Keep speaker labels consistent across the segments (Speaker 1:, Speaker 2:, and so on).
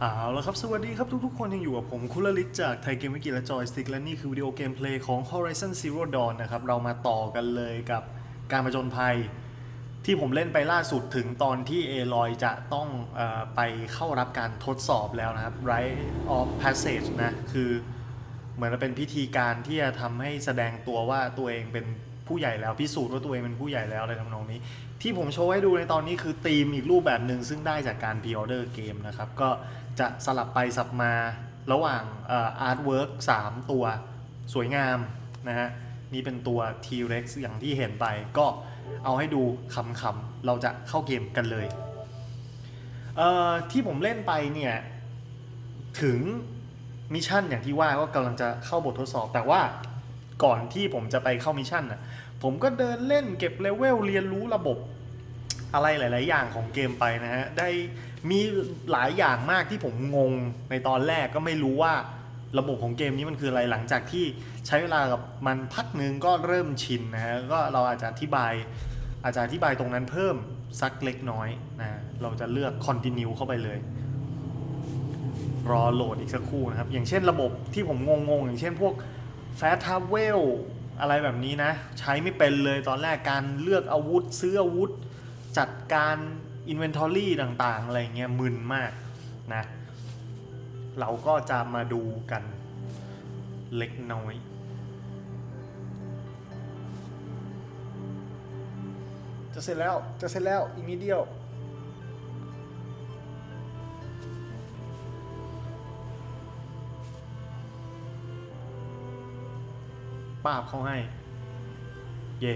Speaker 1: เอาละครับสวัสดีครับทุกๆคนยังอยู่กับผมคุลลิตจากไทยเกมวิกิและจอยสติ๊กและนี่คือวิดีโอเกมเพลย์ของ Horizon Zero Dawn นะครับ เรามาต่อกันเลยกับการประจนภัย ที่ผมเล่นไปล่าสุดถึงตอนที่เอลอยจะต้องอไปเข้ารับการทดสอบแล้วนะครับ Right of Passage นะ คือเหมือนเป็นพิธีการที่จะทำให้แสดงตัวว่าตัวเองเป็นผู้ใหญ่แล้วพิสูจน์ว่าตัวเองเป็นผู้ใหญ่แล้วอะไรทำนองนี้ ที่ผมโชว์ให้ดูในตอนนี้คือธีมอีกรูปแบบหนึ่งซึ่งได้จากการพ r ออเดอร์เกมนะครับ ก็จะสลับไปสับมาระหว่างอาร์ตเวิร์ก3ตัวสวยงามนะฮะนี่เป็นตัว T-Rex อย่างที่เห็นไปก็เอาให้ดูขำๆเราจะเข้าเกมกันเลยเอ่อที่ผมเล่นไปเนี่ยถึงมิชชั่นอย่างที่ว่าก็กำลังจะเข้าบททดสอบแต่ว่าก่อนที่ผมจะไปเข้ามิชชั่นน่ะผมก็เดินเล่นเก็บเลเวลเรียนรู้ระบบ อะไรหลาย ๆ อย่างของเกมไปนะฮะ ได้มีหลายอย่างมากที่ผมงงในตอนแรกก็ไม่รู้ว่าระบบของเกมนี้มันคืออะไรหลังจากที่ใช้เวลากับมันพักหนึ่งก็เริ่มชินนะฮะก็เราอาจจะอธิบายอาจจะอธิบายตรงนั้นเพิ่มสักเล็กน้อยนะเราจะเลือก continue เข้าไปเลย รอโหลดอีกสักครู่นะครับ อย่างเช่นระบบที่ผมงง ๆ อย่างเช่นพวก Fast Travel อะไรแบบนี้นะ ใช้ไม่เป็นเลยตอนแรกการเลือกอาวุธ ซื้ออาวุธ จัดการ Inventory ต่างๆ อะไรเงี้ยมึนมากนะ เราก็จะมาดูกันเล็กน้อย จะเสร็จแล้ว จะเสร็จแล้ว อีกนิดเดียว ป้าบเขาให้ เย่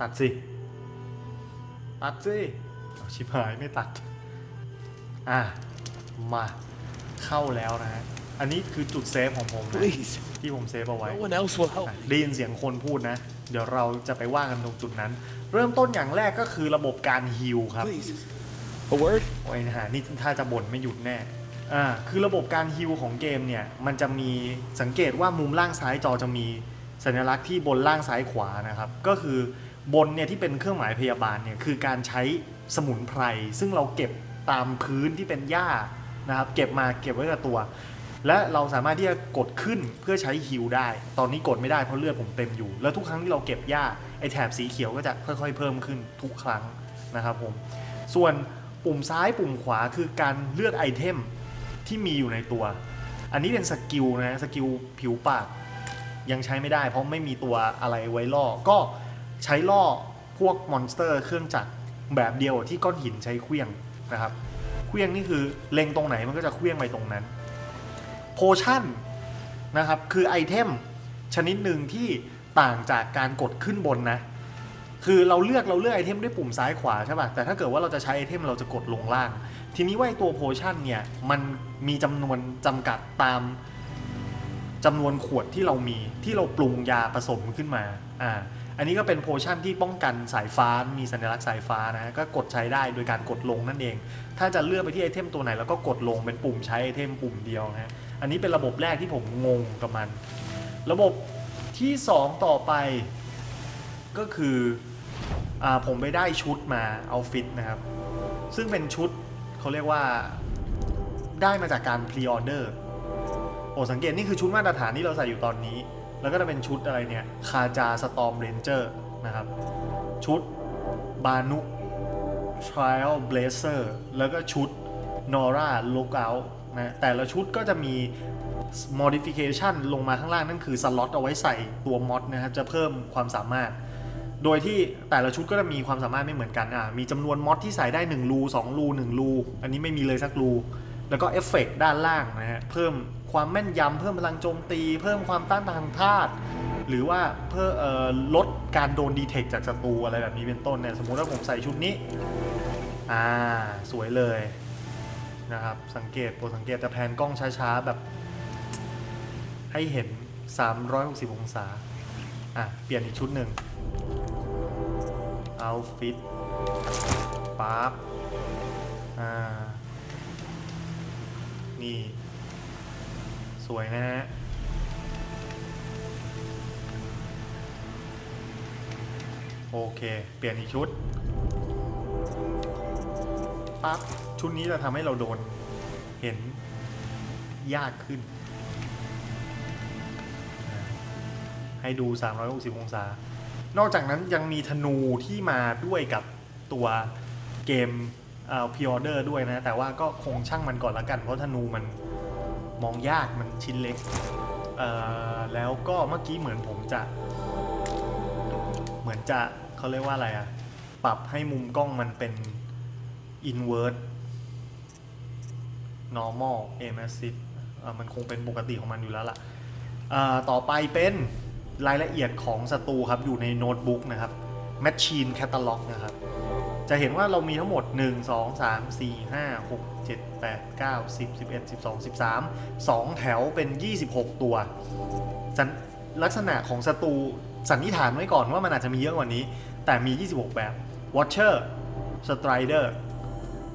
Speaker 1: ตัดสิ ตัดสิเอาชิบหายไม่ตัด อะ มาเข้าแล้วนะฮะ อันนี้คือจุดเซฟของผมนะ
Speaker 2: Please,
Speaker 1: ที่ผมเซฟเอาไว้
Speaker 2: no one else will help.
Speaker 1: อะได้ยินเสียงคนพูดนะ เดี๋ยวเราจะไปว่ากันตรงจุดนั้น เริ่มต้นอย่างแรกก็คือระบบการฮิลครับ
Speaker 2: Please, a word?
Speaker 1: โอ้ยนะฮะนี่ถ้าจะบ่นไม่หยุดแน่ อ่า คือระบบการฮิลของเกมเนี่ย มันจะมีสังเกตว่ามุมล่างซ้ายจอจะมีสัญลักษณ์ที่บนล่างซ้ายขวานะครับ ก็คือ บนเนี่ยที่เป็นเครื่องหมายพยาบาลเนี่ยคือการใช้สมุนไพร ซึ่งเราเก็บตามพื้นที่เป็นหญ้านะครับเก็บมาเก็บไว้กับตัว และเราสามารถที่จะกดขึ้นเพื่อใช้ฮิลได้ ตอนนี้กดไม่ได้เพราะเลือดผมเต็มอยู่ แล้วทุกครั้งที่เราเก็บหญ้าไอแถบสีเขียวก็จะค่อยๆ เพิ่มขึ้นทุกครั้งนะครับผมส่วนปุ่มซ้ายปุ่มขวาคือการเลือกไอเทมที่มีอยู่ในตัว อันนี้เป็นสกิลนะสกิลผิวปากยังใช้ไม่ได้ เพราะไม่มีตัวอะไรไว้ล่อก็ ใช้ล่อพวกมอนสเตอร์ เครื่องจักรแบบเดียวที่ก้อนหินใช้เคลี้ยงนะครับเคลี้ยงนี่คือเล็งตรงไหนมันก็จะเคลี้ยงไปตรงนั้นโพชั่นนะครับคือไอเทมชนิดหนึ่งที่ต่างจากการกดขึ้นบนนะคือเราเลือกเราเลือกไอเทมด้วยปุ่มซ้ายขวาใช่ป่ะแต่ถ้าเกิดว่าเราจะใช้ไอเทมเราจะกดลงล่าง ทีนี้ว่าไอตัวโพชั่นเนี่ยมันมีจำนวนจำกัดตามจำนวนขวดที่เรามีที่เราปรุงยาผสมขึ้นมาอ่า อันนี้ก็เป็นโพชั่นที่ป้องกันสายฟ้ามีสัญลักษณ์สายฟ้านะก็กดใช้ได้โดยการกดลงนั่นเอง ถ้าจะเลือกไปที่ไอเทมตัวไหนแล้วก็กดลงเป็นปุ่มใช้ไอเทมปุ่มเดียวนะอันนี้เป็นระบบแรกที่ผมงงกับมัน ระบบที่สองต่อไปก็คืออผมไปได้ชุดมาเอาฟิตนะครับ ซึ่งเป็นชุดเขาเรียกว่าได้มาจากการพรีออเดอร์โอ้สังเกตนี่คือชุดมาตรฐานที่เราใส่อยู่ตอนนี้ แล้วก็จะเป็นชุดอะไรเนี่ยคาจาสตอมเรนเจอร์นะครับ ชุดบานุ Trial Blazer แล้วก็ชุด Nora Lookout นะแต่ละชุดก็จะมี modification ลงมาข้างล่างนั่นคือสล็อตเอาไว้ใส่ตัวมอดนะครับ จะเพิ่มความสามารถ โดยที่แต่ละชุดก็จะมีความสามารถไม่เหมือนกันอะมีจำนวนมอดที่ใส่ได้ 1 รู 2 รู 1 รู อันนี้ไม่มีเลยสักรู แล้วก็เอฟเฟกต์ด้านล่างนะฮะเพิ่มความแม่นยำเพิ่มพลังโจมตี เพิ่มความต้านทานธาตุหรือว่าเพื่ออลดการโดนดีเทคจากศัตรูอะไรแบบนี้เป็นต้นเนี่ยสมมุติว่าผมใส่ชุดนี้ อ่า สวยเลยนะครับ สังเกตโปรดสังเกตจะแพนกล้องช้าๆ แบบ ให้เห็น 360 องศา อะ เปลี่ยนอีกชุดหนึ่งเอาฟิตปั๊บอ่า นี่ สวยนะฮะโอเค เปลี่ยนอีกชุดปั๊บชุดนี้จะทำให้เราโดน เห็นยากขึ้น ให้ดู 360 องศา นอกจากนั้นยังมีธนูที่มาด้วยกับตัวเกมเอ่อ พิออเดอร์ด้วยนะ แต่ว่าก็คงช่างมันก่อนละกัน เพราะธนูมันมองยากมันชิ้นเล็ก แล้วก็เมื่อกี้เหมือนผมจะ เหมือนจะเขาเรียกว่าอะไรอะปรับให้มุมกล้องมันเป็น invert normal aim assist มันคงเป็นปกติของมันอยู่แล้วล่ะอ่าต่อไปเป็นรายละเอียดของศัตรูครับ อยู่ในโน้ตบุ๊กนะครับ Machine Catalog นะครับ จะเห็นว่าเรามีทั้งหมด 1 2 3 4 5 6 7 8 9 10 11 12 13 2 แถวเป็น 26 ตัวสัญลักษณะของศัตรูสันนิษฐานไว้ก่อนว่ามันอาจจะมีเยอะกว่านี้ แต่มี 26 แบบ Watcher Strider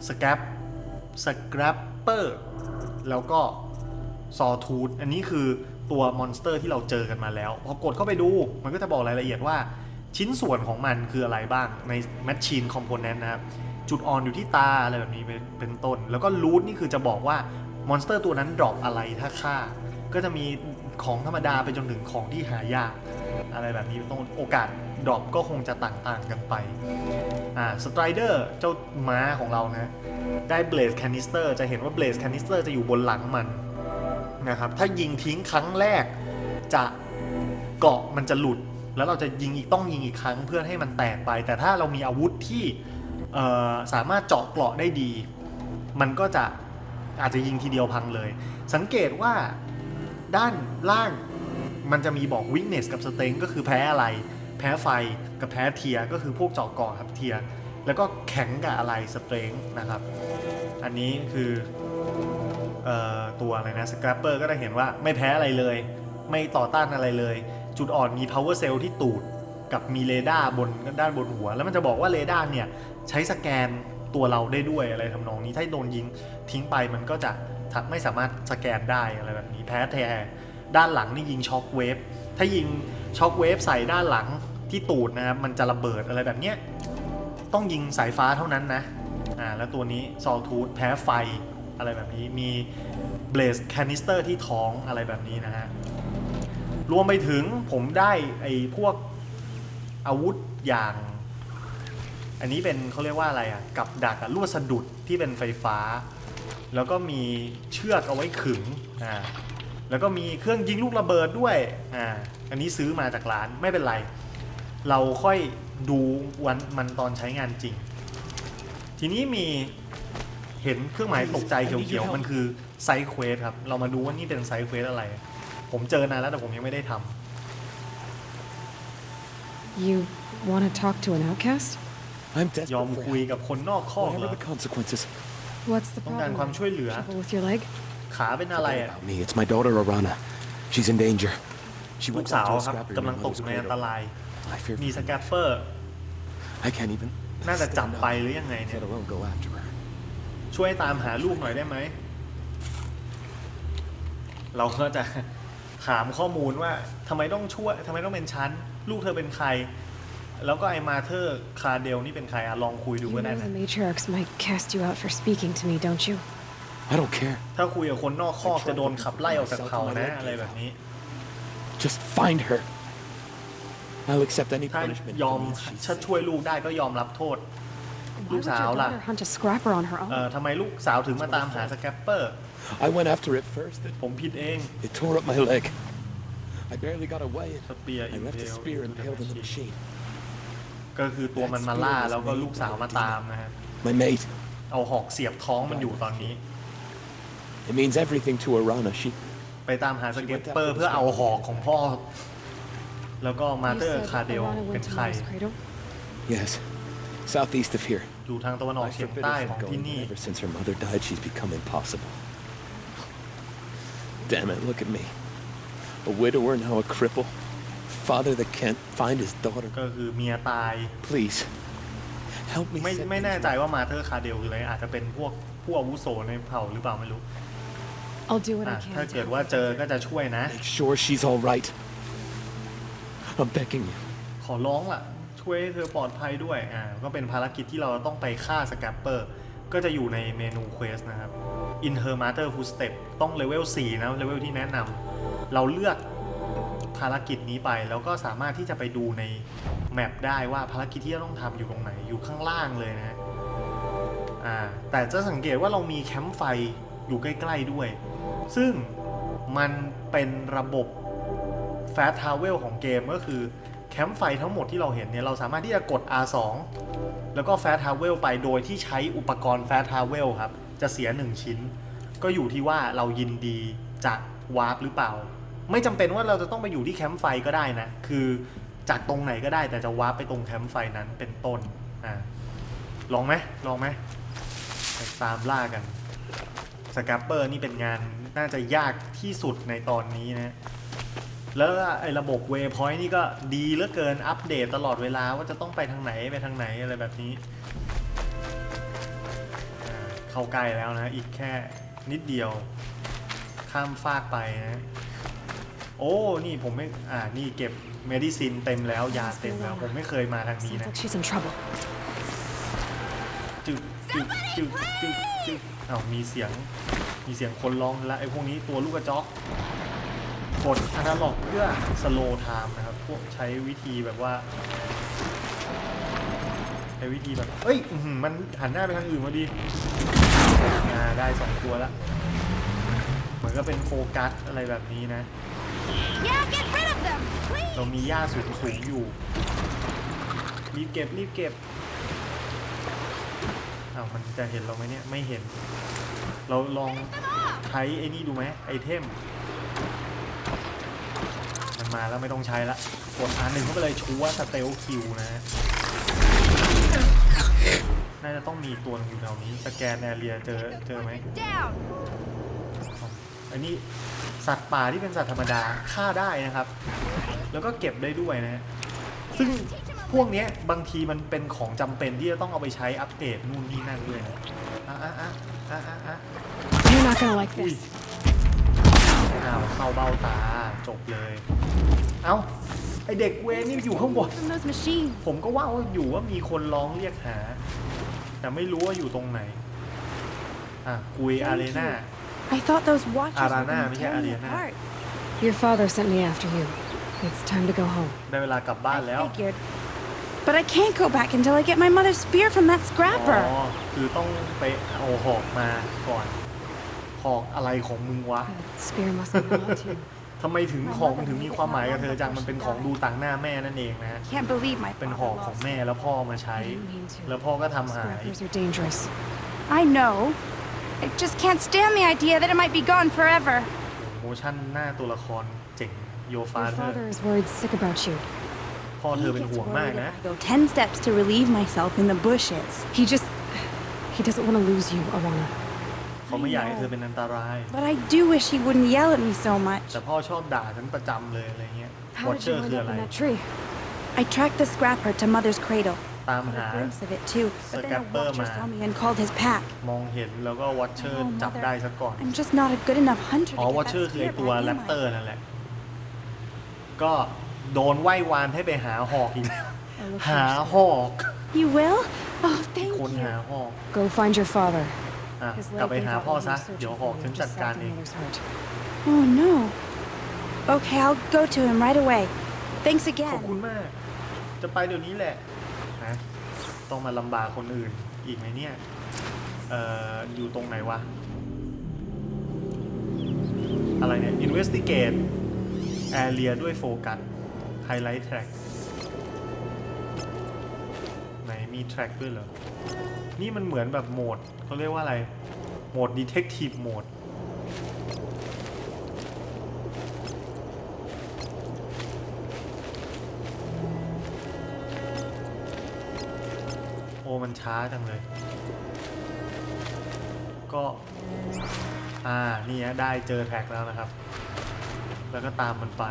Speaker 1: Scrap Scrapper แล้วก็ซอทูธอันนี้คือตัวมอนสเตอร์ที่เราเจอกันมาแล้ว พอกดเข้าไปดูมันก็จะบอกรายละเอียดว่า ชิ้นส่วนของมันคืออะไรบ้างใน Machine Component นะครับ จุดอ่อนอยู่ที่ตาอะไรแบบนี้เป็นเป็นต้น แล้วก็รูทนี่คือจะบอกว่ามอนสเตอร์ตัวนั้นดรอปอะไรถ้าฆ่า ก็จะมีของธรรมดาไปจนถึงของที่หายาก อะไรแบบนี้ต้นโอกาสดรอปก็คงจะต่างๆกันไป อ่าสไตรเดอร์เจ้าม้าของเรานะได้เบลสแคนิสเตอร์จะเห็นว่าเบลสแคนิสเตอร์จะอยู่บนหลังมันนะครับ ถ้ายิงทิ้งครั้งแรกจะเกาะมันจะหลุด แล้วเราจะยิงอีกต้องยิงอีกครั้งเพื่อให้มันแตกไป แต่ถ้าเรามีอาวุธที่สามารถเจาะเกราะได้ดี มันก็จะอาจจะยิงทีเดียวพังเลย สังเกตว่าด้านล่างมันจะมีบอก weakness กับ strength ก็คือแพ้อะไร แพ้ไฟกับแพ้เทียก็คือพวกเจาะเกราะครับเทีย แล้วก็แข็งกับอะไร strength นะครับ อันนี้คือเอ่อตัวอะไรนะสครับเปอร์ก็จะเห็นว่าไม่แพ้อะไรเลย ไม่ต่อต้านอะไรเลย จุดอ่อนมี power cell ที่ตูดกับมีเรดาร์บนด้านบนหัว แล้วมันจะบอกว่าเรดาร์เนี่ยใช้สแกนตัวเราได้ด้วยอะไรทำนองนี้ถ้าโดนยิงทิ้งไปมันก็จะไม่สามารถสแกนได้อะไรแบบนี้แพ้แทด้านหลังนี่ยิงช็อคเวฟถ้ายิงช็อคเวฟใส่ด้านหลังที่ตูดนะครับมันจะระเบิดอะไรแบบเนี้ยต้องยิงสายฟ้าเท่านั้นนะอ่าแล้วตัวนี้ซอลทูธแพ้ไฟอะไรแบบนี้มีเบลสแคนิสเตอร์ที่ท้องอะไรแบบนี้นะฮะ รวมไปถึงผมได้ไอ้พวกอาวุธอย่าง อันนี้เป็นเขาเรียกว่าอะไรอะกับดักอะลวดสะดุดที่เป็นไฟฟ้า แล้วก็มีเชือกเอาไว้ขึงอ่าแล้วก็มีเครื่องยิงลูกระเบิดด้วยอ่าอันนี้ซื้อมาจากร้านไม่เป็นไร เราค่อยดูวันมันตอนใช้งานจริง ทีนี้มีเห็นเครื่องหมายตกใจเขียวๆ มันคือไซเควสครับ เรามาดูว่านี่เป็นไซเควสอะไร ผมเจอนานแล้วแต่ผมยังไม่ได้ทำ
Speaker 2: You want to talk to an outcast?
Speaker 3: I'm
Speaker 1: ยอม
Speaker 3: desperate
Speaker 1: คุย
Speaker 3: for
Speaker 1: กับคนนอกคอก
Speaker 3: help.
Speaker 1: เหร
Speaker 3: Whatever
Speaker 1: อ
Speaker 3: the consequences.
Speaker 2: What's the
Speaker 1: ต้องการ
Speaker 2: problem?
Speaker 1: ความช่วยเหลือ
Speaker 2: Trouble with your leg?
Speaker 1: ขาเป็นอะไร
Speaker 3: Forget
Speaker 1: อะ
Speaker 3: about me. It's my daughter Arana. She's in danger. She
Speaker 1: ลูก
Speaker 3: went
Speaker 1: สาว
Speaker 3: down to a
Speaker 1: ครับ
Speaker 3: scrapper
Speaker 1: กำลัง
Speaker 3: in
Speaker 1: ต
Speaker 3: my
Speaker 1: ก
Speaker 3: mother's
Speaker 1: อยู่ในอันต
Speaker 3: cradle.
Speaker 1: ราย
Speaker 3: I fear
Speaker 1: มี
Speaker 3: for
Speaker 1: ส
Speaker 3: her.
Speaker 1: แกฟเฟอร์
Speaker 3: I can't even
Speaker 1: น่าจะ
Speaker 3: stand
Speaker 1: จับ
Speaker 3: up,
Speaker 1: ไปหรือยังไงเนี่ย
Speaker 3: let alone go after her.
Speaker 1: ช่วยตามหาลูกหน่อยได้ไหม เราก็จะ ถามข้อมูลว่าทำไมต้องช่วยทำไมต้องเป็นชั้น ลูกเธอเป็นใคร แล้วก็ไอมาเธอร์คาเดลนี่เป็นใครอะลองคุยดู
Speaker 2: You
Speaker 1: ก็ได้
Speaker 2: know
Speaker 1: นะ
Speaker 2: the matriarchs might cast you out for speaking to me, don't you?
Speaker 3: I don't care.
Speaker 1: ถ้าคุยกับคนนอกคอกจะโดนขับไล่ออกจากเผ่านะอะไรแบบนี้
Speaker 3: Just find her. I'll accept any
Speaker 1: ถ้า
Speaker 3: punishment.
Speaker 1: ยอม
Speaker 3: for the means she
Speaker 1: ชัดช่วยลูกได้ก็ยอมรับโทษ
Speaker 2: Why would
Speaker 1: Lúc
Speaker 2: your
Speaker 1: sao là-
Speaker 2: daughter hunt a scrapper on her
Speaker 1: เอ่อ
Speaker 2: own?
Speaker 1: ทำไมลูกสาวถึงมาตามหาสแกปเปอร์
Speaker 3: I went after it first. It,
Speaker 1: ผมผิดเอง
Speaker 3: it tore up my leg. I barely got away.
Speaker 1: สเปียร์
Speaker 3: I
Speaker 1: อิม
Speaker 3: left
Speaker 1: เพ
Speaker 3: a
Speaker 1: ล
Speaker 3: spear impaled in the machine.
Speaker 1: ก็คือตัวมันมาล่าแล้วก็ลูกสาวมาตามนะฮะ
Speaker 3: My mate.
Speaker 1: เอาหอกเสียบท้องมันอยู่ตอนนี้
Speaker 3: It means everything to Arana. She
Speaker 1: ไปตามหาสเก็ตเปอร์เพื่อเอาหอกของพ่อ แล้วก็มา
Speaker 2: You
Speaker 1: เตอร์
Speaker 2: said
Speaker 1: คาเดล
Speaker 2: Alana
Speaker 1: เป็
Speaker 2: went
Speaker 1: น
Speaker 2: to
Speaker 1: ใคร
Speaker 2: Mother's cradle?
Speaker 3: Yes. Southeast of here.
Speaker 1: อยู่ทางตะวันออก
Speaker 3: I
Speaker 1: เฉียง
Speaker 3: forbid
Speaker 1: ใต้
Speaker 3: her
Speaker 1: ของ
Speaker 3: from
Speaker 1: ที่
Speaker 3: going.
Speaker 1: นี่
Speaker 3: Ever since her mother died, she's become impossible. Damn it, look at me. A widower, now a cripple. Father that can't find his daughter.
Speaker 1: ก็คือเมียตาย
Speaker 3: Please, help me
Speaker 1: ไม่
Speaker 3: set
Speaker 1: ไม่
Speaker 3: things
Speaker 1: แน่ใจ
Speaker 3: right.
Speaker 1: ว่ามาเธอร์คาเดลคืออะไรอาจจะเป็นพวกผู้อาวุโสในเผ่าหรือเปล่าไม่รู้
Speaker 2: I'll do what
Speaker 1: อะ
Speaker 2: I can.
Speaker 1: ถ้า
Speaker 2: to
Speaker 1: เกิด
Speaker 2: help
Speaker 1: ว่า
Speaker 2: you.
Speaker 1: เจอก็จะช่วยนะ
Speaker 3: Make sure she's all right. I'm begging you.
Speaker 1: ขอร้องล่ะ ช่วยให้เธอปลอดภัยด้วยอ่าก็เป็นภารกิจที่เราต้องไปฆ่าสแกปเปอร์ ก็จะอยู่ในเมนูเควสนะครับ In Her Master Footstep ต้องเลเวล4นะเลเวลที่แนะนำเราเลือกภารกิจนี้ไปแล้วก็สามารถที่จะไปดูในแมปได้ว่าภารกิจที่เราต้องทำอยู่ตรงไหนอยู่ข้างล่างเลยนะอ่าแต่จะสังเกตว่าเรามีแคมป์ไฟอยู่ใกล้ ๆด้วย ซึ่งมันเป็นระบบ Fast Travel ของเกมก็คือแคมป์ไฟทั้งหมดที่เราเห็นเนี่ยเราสามารถที่จะกด R2 แล้วก็ Fast Travel ไปโดยที่ใช้อุปกรณ์ Fast Travel ครับ จะเสีย 1 ชิ้น ก็อยู่ที่ว่าเรายินดีจะวาร์ปหรือเปล่า ไม่จำเป็นว่าเราจะต้องไปอยู่ที่แคมป์ไฟก็ได้นะ คือจากตรงไหนก็ได้แต่จะวาร์ปไปตรงแคมป์ไฟนั้นเป็นต้นอ่าลองไหมลองไหมไปตามล่ากันสแกปเปอร์นี่เป็นงานน่าจะยากที่สุดในตอนนี้นะ แล้วไอ้ระบบเว y p พอยต์นี่ก็ดีเหลือเกินอัปเดตตลอดเวลาว่าจะต้องไปทางไหนไปทางไหนอะไรแบบนี้อ่าเข้าใกล้แล้วนะ อีกแค่นิดเดียว ข้ามฟากไปนะ โอ้ นี่ผมไม่ อ่า นี่เก็บเมดิซินเต็มแล้ว ยาเต็มแล้ว ผมไม่เคยมาทางนี้
Speaker 2: Sounds
Speaker 1: นะ
Speaker 2: like she's in trouble.
Speaker 1: จึกจึกจึกจึกจึกอ้าวมีเสียง มีเสียงคนร้องแล้วไอ้พวกนี้ตัวลูกกระจอก กดอนาล็อกเพื่อสโลว์ไทม์นะครับ พวกใช้วิธีแบบว่าใช้วิธีแบบเอ้ยมันหันหน้าไปทางอื่นมาดีอ่าได้สองตัวละเหมือนก็เป็นโฟกัสอะไรแบบนี้นะ
Speaker 4: Yeah, them,
Speaker 1: เรามีหญ้าสูงสูงอยู่ รีบเก็บรีบเก็บอ้าวมันจะเห็นเราไหมเนี่ย ไม่เห็น เราลองใช้ไอ้นี่ดูไหมไอเทม มันมาแล้วไม่ต้องใช้ละกดอันหนึ่งเข้าไปเลยชัวสเตลคิวนะฮะน่าจะต้องมีตัวหนึงอยู่แถวนี้สแกนแอเรียเจอเจอไหม
Speaker 4: Down.
Speaker 1: อันนี้สัตว์ป่าที่เป็นสัตว์ธรรมดาฆ่าได้นะครับ แล้วก็เก็บได้ด้วยนะฮะซึ่งพวกเนี้ยบางทีมันเป็นของจำเป็นที่จะต้องเอาไปใช้อัปเดตนู่นนี่นั่นด้วยนะอะอะอะอะอะอะ
Speaker 2: You're not gonna like
Speaker 1: อุ้ย
Speaker 2: this.
Speaker 1: อ้าวเข้าเบ้าตาจบเลย เอ้าไอเด็กเวรนี่อยู่ข้างบน
Speaker 4: From those machines.
Speaker 1: ผมก็ว่าว่าอยู่ว่ามีคนร้องเรียกหา แต่ไม่รู้ว่าอยู่ตรงไหน อะกุยอารีนา
Speaker 4: I thought those watchers were
Speaker 1: Arana,
Speaker 4: gonna
Speaker 1: ไม่ใช่
Speaker 4: tear me
Speaker 1: Ariana.
Speaker 4: apart.
Speaker 2: Your father sent me after you. It's time to go home.
Speaker 1: ได้เวลากลับบ้านแล้ว
Speaker 4: I figured. But I can't go back until I get my mother's spear from that
Speaker 1: อ๋
Speaker 4: scrapper.
Speaker 1: อ คือต้องไปเอาหอกมาก่อน หอกอะไรของมึงวะ
Speaker 2: That spear must mean a lot to you.
Speaker 1: ทำไมถึงหอกมันถึงมีความหมายกับเธอจังมันเป็นของดูต่างหน้าแม่นั่นเองนะฮะ
Speaker 4: Can't believe my
Speaker 1: เป็น
Speaker 4: father
Speaker 1: หอกของ
Speaker 4: lost
Speaker 1: แม่แล้วพ่อมาใช้
Speaker 2: I didn't mean to.
Speaker 1: แล้วพ่อก็ทำหาย
Speaker 2: Scrappers are dangerous.
Speaker 4: I know. I just can't stand the idea that it might be gone forever.
Speaker 1: โมชั่นหน้าตัวละครเจ๋งโยฟา
Speaker 2: Your
Speaker 1: เธอ
Speaker 2: father is worried sick about you.
Speaker 1: พ่อเธ
Speaker 4: He
Speaker 1: อเป็น
Speaker 4: gets
Speaker 1: ห่วงมาก
Speaker 4: worried
Speaker 1: นะ
Speaker 4: if I go ten steps to relieve myself in the bushes.
Speaker 2: He just. He doesn't want to lose you, Alana.
Speaker 1: เขาไม่อยากให้เธอเป็นอันตราย
Speaker 4: But I do wish he wouldn't yell at me so much.
Speaker 1: แต่พ่อชอบด่าฉันประจำเลยอะไรเงี้ย
Speaker 2: How
Speaker 1: วอ
Speaker 2: did
Speaker 1: เช
Speaker 2: you
Speaker 1: อร์
Speaker 2: end
Speaker 1: คือ
Speaker 2: up
Speaker 1: อะไร
Speaker 2: in that tree?
Speaker 4: I tracked the scrapper to Mother's cradle.
Speaker 1: ตาม
Speaker 4: Got
Speaker 1: หา
Speaker 4: a glimpse of it too. But then a
Speaker 1: Scrapper
Speaker 4: watcher
Speaker 1: man.
Speaker 4: saw me and called his pack.
Speaker 1: มองเห็นแล้วก็วอเชอร์
Speaker 4: Oh,
Speaker 1: จับ
Speaker 4: mother.
Speaker 1: ได้ซะก่อน
Speaker 4: I'm just not a good enough hunter
Speaker 1: อ๋อ
Speaker 4: to
Speaker 1: วอ
Speaker 4: get
Speaker 1: เชอร์
Speaker 4: that
Speaker 1: คือไอ
Speaker 4: spear
Speaker 1: ตัว
Speaker 4: back,
Speaker 1: แร
Speaker 4: am
Speaker 1: ปเตอ
Speaker 4: I?
Speaker 1: ร์นั่นแหละ ก็โดนไหว้วานให้ไปหาหอกอีก
Speaker 2: I'll look
Speaker 1: หา
Speaker 2: for
Speaker 1: หอก
Speaker 4: You will? Oh, thank
Speaker 1: คน
Speaker 4: you.
Speaker 1: หาหอก
Speaker 2: Go find your father.
Speaker 1: อะ
Speaker 2: His
Speaker 1: กลับ
Speaker 2: leg
Speaker 1: ไป
Speaker 2: gave
Speaker 1: หา
Speaker 2: out
Speaker 1: พ่อ
Speaker 2: while he
Speaker 1: ซะ
Speaker 2: was searching
Speaker 1: เดี๋ยวห
Speaker 2: for
Speaker 1: อก
Speaker 2: you
Speaker 1: ฉัน
Speaker 2: just
Speaker 1: จัด
Speaker 2: south
Speaker 1: การ
Speaker 2: of
Speaker 1: เอง
Speaker 2: Mother's Hurt.
Speaker 4: Oh no. Okay, I'll go to him right away. Thanks
Speaker 1: ขอบ
Speaker 4: again.
Speaker 1: คุณมาก จะไปเดี๋ยวนี้แหละนะต้องมาลำบากคนอื่นอีกไหมเนี่ย เอ่อ อยู่ตรงไหนวะ อะไรเนี่ย investigate area ด้วยโฟกัส highlight track นมี track ด้วยเหรอ นี่มันเหมือนแบบโหมดเขาเรียกว่าอะไร โหมด detective mode โอ้มันช้าจังเลย ก็ อ่า นี่ฮะได้เจอแท็กแล้วนะครับ แล้วก็ตามมันไป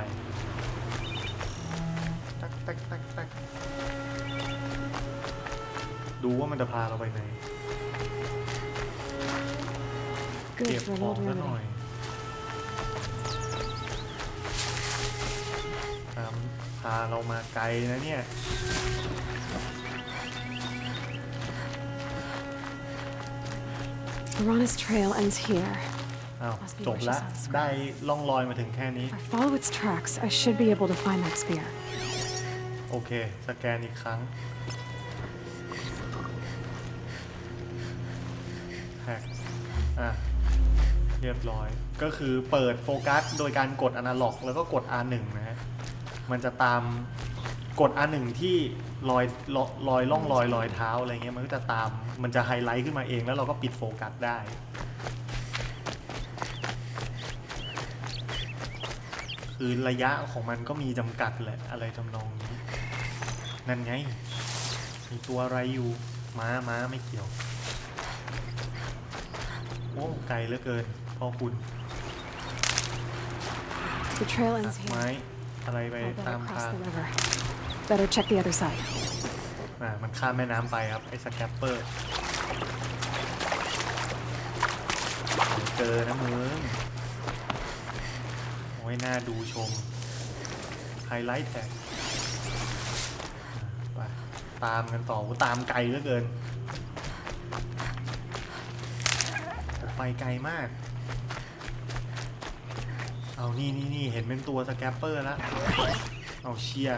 Speaker 1: ตักตักตักตัก ดูว่ามันจะพาเราไปไหนเก็
Speaker 2: Good
Speaker 1: บ
Speaker 2: for
Speaker 1: ข
Speaker 2: an
Speaker 1: อง
Speaker 2: old
Speaker 1: ซะหน่อย
Speaker 2: remedy.
Speaker 1: ตามพาเรามาไกลนะเนี่ยโ Piranha's
Speaker 2: trail ends here.
Speaker 1: อ้าวจบละได้ล่องรอยมาถึงแค่นี้
Speaker 2: If I follow its tracks, I should be able to find that spear.
Speaker 1: โอเค สแกนอีกครั้ง อะเรียบร้อย ก็คือเปิดโฟกัสโดยการกดอนาล็อก แล้วก็กด R1 นะฮะ มันจะตามกด R1 ที่รอยรอยรอยล่องรอยรอยเท้าอะไรเงี้ยมันก็จะตาม มันจะไฮไลท์ขึ้นมาเองแล้วเราก็ปิดโฟกัสได้ คือระยะของมันก็มีจำกัดแหละอะไรทำนองนี้ นั่นไง มีตัวอะไรอยู่ม้าม้าไม่เกี่ยว อ้ไกลเหลือเกินพ่อคุณ
Speaker 2: The trail
Speaker 1: ตั
Speaker 2: ends
Speaker 1: ดไม้
Speaker 2: here.
Speaker 1: อะไรไป
Speaker 2: I'll
Speaker 1: ตาม
Speaker 2: better
Speaker 1: ทา
Speaker 2: cross
Speaker 1: ง
Speaker 2: the river. Better check the other side.
Speaker 1: อ่ามันข้ามแม่น้ำไปครับ ไอ้สแคปเปอร์เจอนะมึงโอ้ยน่าดูชม ไฮไลท์แท็กไปตามกันต่อโอ้ตามไกลเหลือเกิน ไปไกลมาก เอานี่นี่นี่เห็นเป็นตัวสแกปเปอร์แล้ว เอาเชีย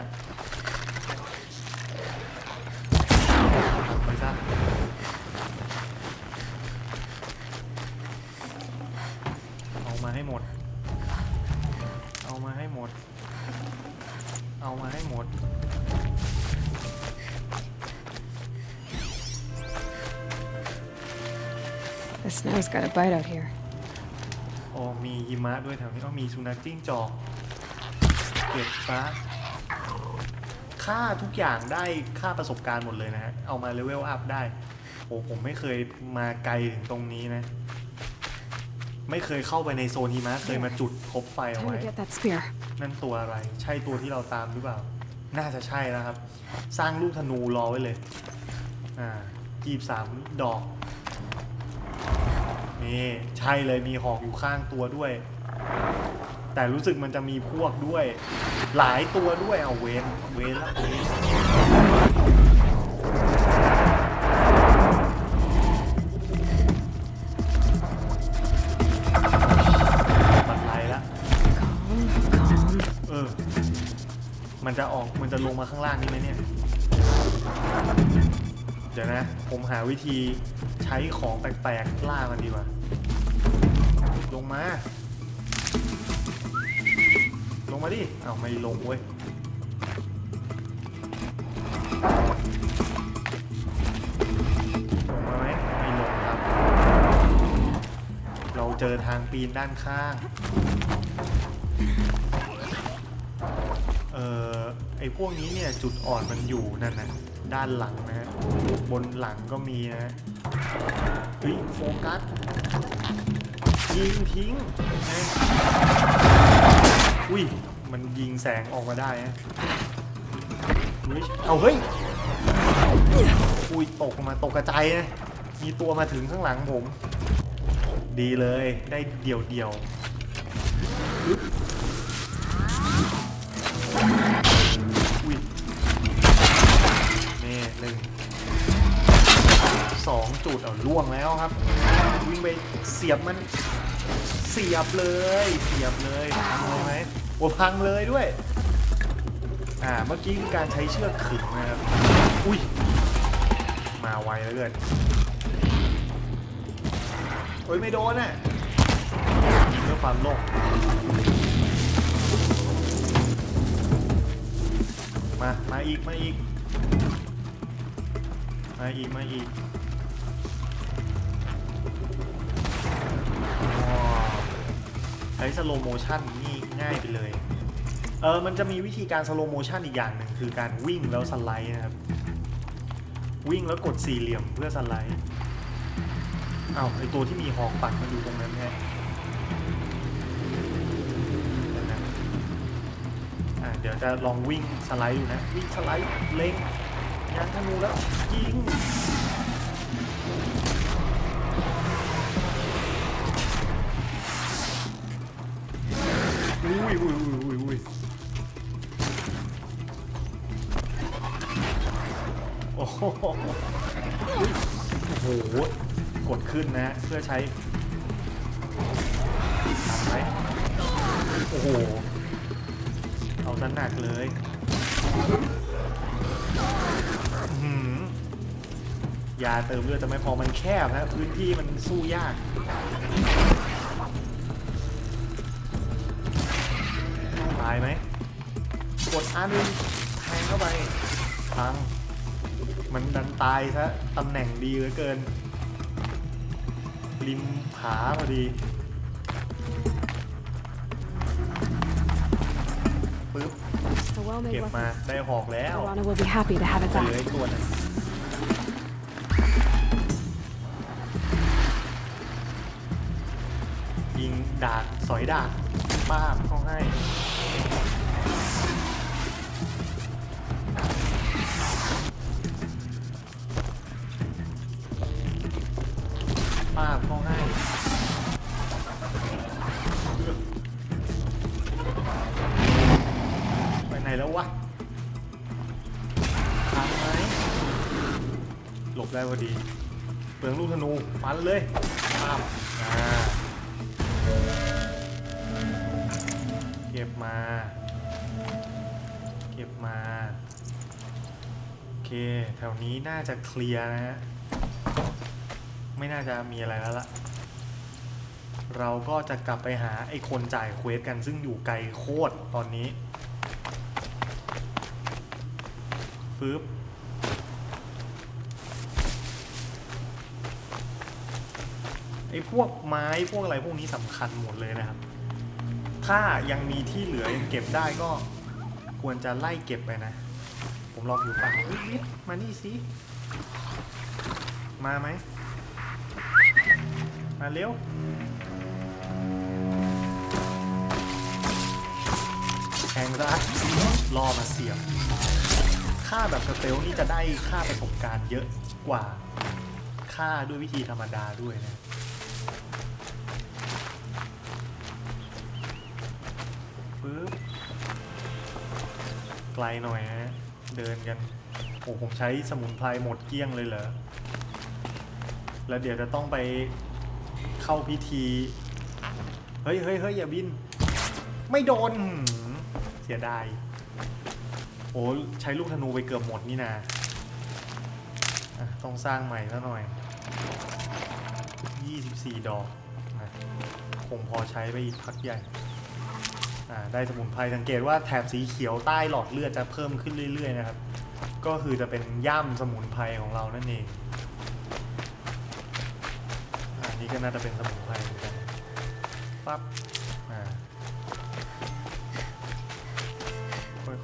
Speaker 2: The snow's got a bite out here.
Speaker 1: โอ้มีหิมะด้วยแถวนี้ก็มีสุนัขจิ้งจอกเก็บซะค่าทุกอย่างได้ค่าประสบการณ์หมดเลยนะฮะ เอามาเลเวลอัพได้ โอ้ผมไม่เคยมาไกลถึงตรงนี้นะ ไม่เคยเข้าไปในโซนหิมะเคยมาจุดพบไฟเอา
Speaker 2: Time
Speaker 1: ไว้
Speaker 2: to get that spear.
Speaker 1: นั่นตัวอะไร ใช่ตัวที่เราตามหรือเปล่า น่าจะใช่นะครับ สร้างลูกธนูรอไว้เลย อ่าจีบสามดอก นี่ใช่เลยมีหอกอยู่ข้างตัวด้วย แต่รู้สึกมันจะมีพวกด้วย หลายตัวด้วยเอาเวนเวนละเวนบันไลละเออ มันจะออกมันจะลงมาข้างล่างนี่ไหมเนี่ย เดี๋ยวนะ ผมหาวิธีใช้ของแปลกๆล่ามันดีกว่า ลงมา ลงมาดิเอาไม่ลงเว้ย ลงมาไหมไม่ลงครับ เราเจอทางปีนด้านข้าง เอ่อ ไอพวกนี้เนี่ยจุดอ่อนมันอยู่นั่นนะ ด้านหลังนะฮะบนหลังก็มีนะฮะเฮ้ยโฟกัสยิงทิ้งนะอุ้ยมันยิงแสงออกมาได้นะอุ้ยเอาเฮ้ยอุ้ยตกมาตกกระจายนะมีตัวมาถึงข้างหลังผม ดีเลยได้เดี่ยวเดี่ยว ดเอาล่วงแล้วครับวิ่งไปเสียบมันเสียบเลย เสียบเลยพังเลยไหมโอ้พังเลยด้วยอ่าเมื่อกี้คือการใช้เชือกขึงนะครับอุ้ยมาไวแล้วเกินโอ้ยไม่โดนอะเพื่อความโลภมา มาอีก มาอีก มาอีก มาอีก สโลโมชันนี่ง่ายไปเลย เออมันจะมีวิธีการสโลโมชันอีกอย่างหนึ่งคือการวิ่งแล้วสไลด์นะครับ วิ่งแล้วกดสี่เหลี่ยมเพื่อสไลด์เอา้าไอตัวที่มีหอกปักมันอยู่ตรงนั้นไงเดี๋ยวนะอะเดี๋ยวจะลองวิ่งสไลด์ดูนะ วิ่งสไลด์เล็งยางธนูแล้วยิง ยอุ้ยอุ้ยอุ้ยอุ้ยโอ้โหโอ้โหกดขึ้นนะเพื่อใช้ทำไหมโอ้โหเอาซะหนักเลยยาเติมเลือดแต่ไม่พอมันแคบนะพื้นที่มันสู้ยาก ตายไหมกดอาหนึ่งแทงเข้าไปพังมันดันตายซะตำแหน่งดีเหลือเกิน ริมผาพอดีปึ๊บ
Speaker 2: A well-made
Speaker 1: เก็บ
Speaker 2: weapon.
Speaker 1: มาได้หอกแล้ว
Speaker 2: Alana will be happy to have it
Speaker 1: เหลือ
Speaker 2: back.
Speaker 1: อีกตัวหนึงยิงดาบสอยดาบป้าบเข้าให้ันเลยป้าบอ่าเก็บมา เก็บมา โอเค แถวนี้น่าจะเคลียร์นะฮะ ไม่น่าจะมีอะไรแล้วล่ะ เราก็จะกลับไปหาไอ้คนจ่ายเควสกันซึ่งอยู่ไกลโคตรตอนนี้ฟืบ ไอ้พวกไม้พวกอะไรพวกนี้สำคัญหมดเลยนะครับ ถ้ายังมีที่เหลือยังเก็บได้ก็ควรจะไล่เก็บไปนะ ผมลองอยู่ป่ะวิทวิทมานี่สิ มาไหม มาเร็วแทงซะล่อมาเสียบ ค่าแบบสเตลนี่จะได้ค่าประสบการณ์เยอะกว่า ค่าด้วยวิธีธรรมดาด้วยนะ ปึ๊บไกลหน่อยฮะเดินกันโอ้ผมใช้สมุนไพรหมดเกลี้ยงเลยเหรอแล้วเดี๋ยวจะต้องไปเข้าพิธีเฮ้ยเฮ้ยเฮ้ยอย่าบิน ไม่โดนเสียดายโอ้ใช้ลูกธนูไปเกือบหมดนี่นะะต้องสร้างใหม่ซะหน่อย 24 ดอก คงพอใช้ไปอีกพักใหญ่ อ่าได้สมุนไพรสังเกตว่าแถบสีเขียวใต้หลอดเลือดจะเพิ่มขึ้นเรื่อยๆนะครับ ก็คือจะเป็นย่ำสมุนไพรของเรานั่นเองอันนี่ก็น่าจะเป็นสมุนไพรเหมือนกันปั๊บอ่า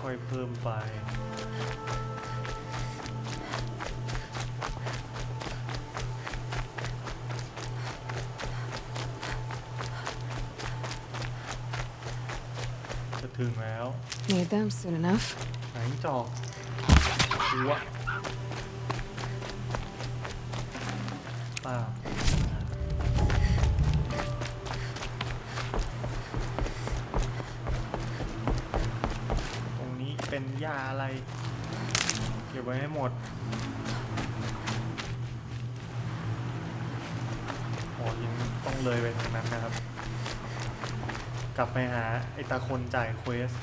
Speaker 1: ค่อยๆเพิ่มไป ถึงแล้ว
Speaker 2: Need them soon enough.
Speaker 1: ไหนจอกหัวป้าบตรงนี้เป็นยาอะไร เก็บไว้ให้หมดโอ้ยังต้องเลยไปทางนั้นนะครับ กลับไปหาไอ้ตาคนจ่ายเควสย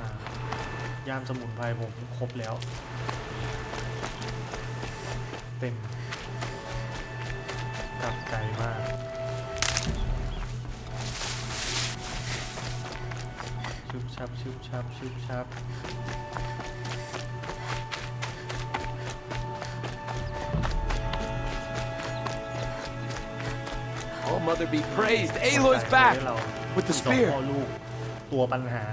Speaker 1: ่ายามสมุนไพรผมครบแล้ว ชุบชับ ชุบชับ ชุบชับ
Speaker 3: Oh, Mother be praised. Aloy's back
Speaker 1: เรา
Speaker 3: with the
Speaker 1: สอง
Speaker 3: spear.
Speaker 1: พ่อลูก ตัวปัญหา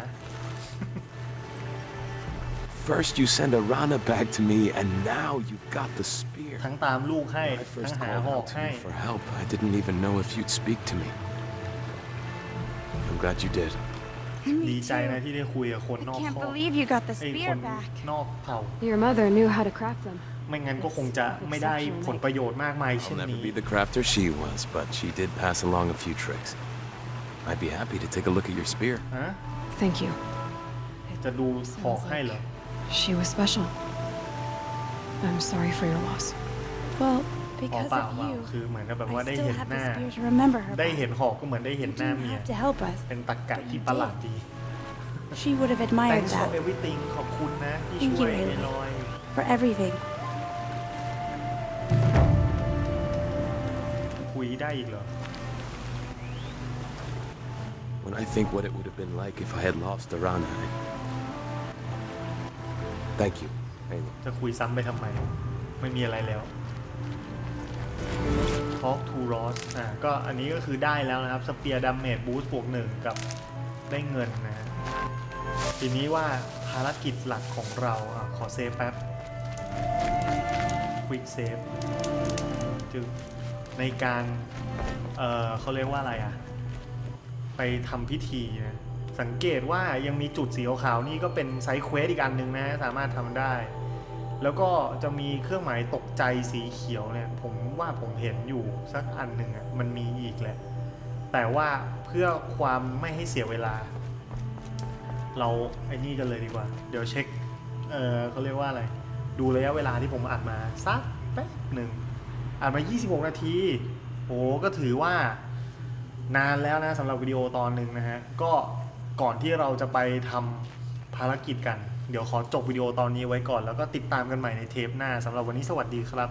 Speaker 3: First, you send Arana back to me, and now you've got the spear.
Speaker 1: ทั้งตามลูกให้
Speaker 3: When I
Speaker 1: ทั้ง
Speaker 3: first
Speaker 1: หา
Speaker 3: called
Speaker 1: หอก
Speaker 3: out to
Speaker 1: ให้
Speaker 3: you for help, I didn't even know if you'd speak to me. I'm glad you did.
Speaker 1: ดี
Speaker 4: Me
Speaker 1: ใจนะ
Speaker 4: too.
Speaker 1: ที่ได้คุยกับคน
Speaker 4: I
Speaker 1: นอก
Speaker 4: can't
Speaker 1: คอก
Speaker 4: believe you got the
Speaker 1: ไอ้ค
Speaker 4: spear
Speaker 1: น
Speaker 4: back.
Speaker 1: นอกเผ่า
Speaker 2: Your mother knew how to craft them.
Speaker 1: ไม่งั้นก็คงจะไม่ได้ผลประโยชน์มากมาย
Speaker 3: I'll
Speaker 1: เช่น
Speaker 3: never
Speaker 1: นี้
Speaker 3: be the crafter she was, but she did pass along a few tricks. I'd be happy to take a look at your spear.
Speaker 1: ฮะ
Speaker 2: Thank you.
Speaker 1: จะดูหอกให้เหรอ
Speaker 2: She was special. I'm sorry for your loss.
Speaker 4: Well,
Speaker 1: อ๋อ
Speaker 4: because
Speaker 1: เปล่า
Speaker 4: of
Speaker 1: เปล่า
Speaker 4: you,
Speaker 1: คือเหมือนกับแบบว่า
Speaker 4: I
Speaker 1: ได้
Speaker 4: still
Speaker 1: เห็น
Speaker 4: have
Speaker 1: ห
Speaker 4: the
Speaker 1: น้า
Speaker 4: spear to remember her
Speaker 1: ได้
Speaker 4: by.
Speaker 1: เห็นหอกก็เหมือนได้เห็น
Speaker 4: You
Speaker 1: หน้า
Speaker 4: didn't
Speaker 1: เมีย
Speaker 4: have to help us.
Speaker 1: เป็นตักกะที่ประหลาดดี
Speaker 4: She would have admired
Speaker 1: Thanks for
Speaker 4: that
Speaker 1: everything ขอบคุณนะ ที่
Speaker 4: Thank
Speaker 1: ช่วย
Speaker 4: you,
Speaker 1: เอ
Speaker 4: Aloy.
Speaker 1: ลอย
Speaker 4: for everything.
Speaker 1: คุยได้อีกเหรอ
Speaker 3: When I think what it would have been like if I had lost Arana, I... Thank you, Aloy.
Speaker 1: จะคุยซ้ำไปทำไม ไม่มีอะไรแล้ว Talk to Ross อ่าก็อันนี้ก็คือได้แล้วนะครับสเปียร์ดัมเมจบูสต์บวกหนึ่งกับได้เงินนะทีนี้ว่าภารกิจหลักของเราอะขอเซฟแป๊บ Quick Save จึงในการเออเขาเรียกว่าอะไรอะไปทำพิธีนะสังเกตว่ายังมีจุดสีขาวๆนี่ก็เป็นไซด์เควสอีกอันหนึ่งนะ สามารถทำได้ แล้วก็จะมีเครื่องหมายตกใจสีเขียวเนี่ยผมว่าผมเห็นอยู่สักอันหนึ่งอะมันมีอีกแหละแต่ว่าเพื่อความไม่ให้เสียเวลา เราไอ้นี่กันเลยดีกว่า เดี๋ยวเช็คเออเขาเรียกว่าอะไร ดูระยะเวลาที่ผมอัดมาสักแป๊บหนึ่งอัดมา 26 นาทีโอ้ก็ถือว่านานแล้วนะสำหรับวิดีโอตอนหนึ่งนะฮะก็ก่อนที่เราจะไปทำภารกิจกัน เดี๋ยวขอจบวิดีโอตอนนี้ไว้ก่อน แล้วก็ติดตามกันใหม่ในเทปหน้าสำหรับวันนี้สวัสดีครับ